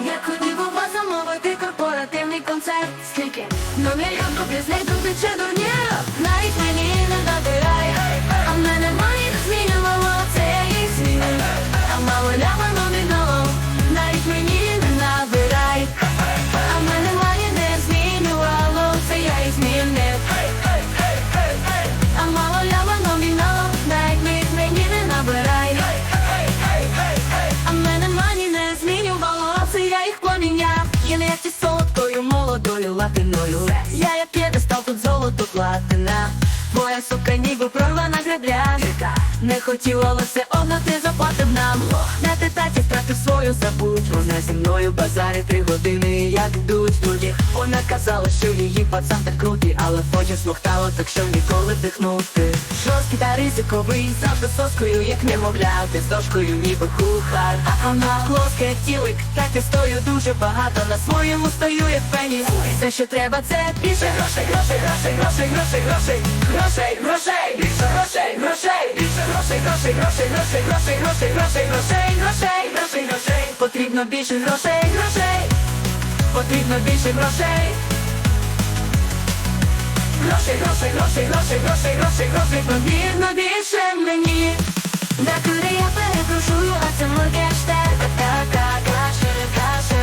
Я куди була замовити корпоративний концерт, скільки номерів куплю з неї до плече до нього я. Не як солодкою, молодою латиною. Я як п'єдестал, тут золото платина. Моя сука ніби прорвана гребля. Не хотіла, але одна ти заплатив нам. На тетаті втратив свою забудь. Вона зі мною базарі три години, як йдуть люди. Вона казала, що її пацан так крутий, але потім смоктало, так що ніколи вдихнути. Жорсткий та ризиковий, завжди соскою, як немовляти, з дошкою ніби кухар. А вона плоске тілик, так я стою дуже багато. На своєму стою, як пеніс. Все, що треба, це більше грошей, грошей, грошей, грошей, грошей, грошей, грошей, грошей, більше грошей, грошей, більше грошей, грошей, грошей, грошей, грошей, грошей, грошей, грошей, грошей. Потрібно більше грошей, грошей. Потрібно більше грошей. Грошей, грошей, грошей, грошей, грошей, грошей, грошей, потрібно більше мені. Да куди я перепрошую, а це мой гештег Така каше, каше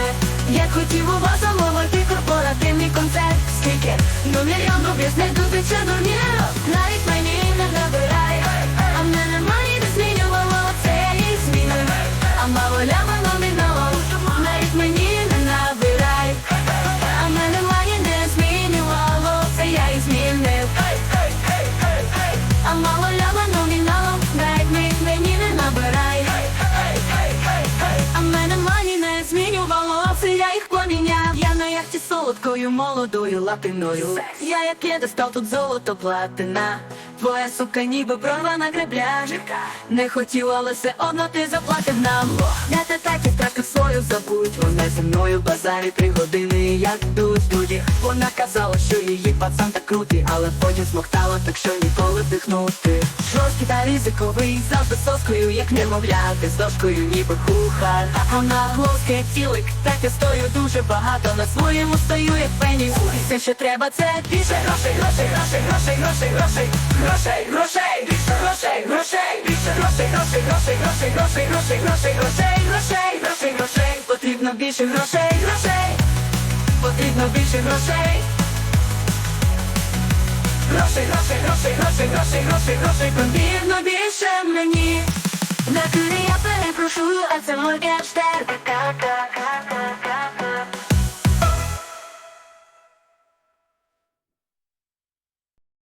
Я хотів у вас замовити корпоративний концерт Скільки? Ну мільйон рублів знайду ти чи дурні Навіть мені не набирай А в мене мані не змінювало, це я їх змінив А мало ляма солодкою, молодою латиною. Я як достав тут золото платина Твоя сука ніби прорвана гребля Не хотіла, але все одно ти заплатив нам. Я те так і втратив свою забудь. Вона зі мною базарі три години, як йдуть люди. Вона казала, що її пацан так крутий Але потім смоктала, так що ніколи вдихнути. Жорсткий та ризиковий, завжди соскою, як немовляти З дошкою ніби кухар А вона плоске тілик, так я стою дуже багато. На своєму стою, як пеніс. Все, що треба, це більше грошей, грошей, грошей, грошей, грошей, грошей Грошей, грошей, більше грошей, грошей, більше грошей, грошей, грошей, грошей, грошей, грошей, грошей, грошей, грошей, грошей, грошей Потрібно більше грошей, грошей Потрібно більше грошей Грошей, грошей, грошей, грошей, грошей, грошей, грошей, потрібно більше мені. На куди я перепрошую, а це мой гештег.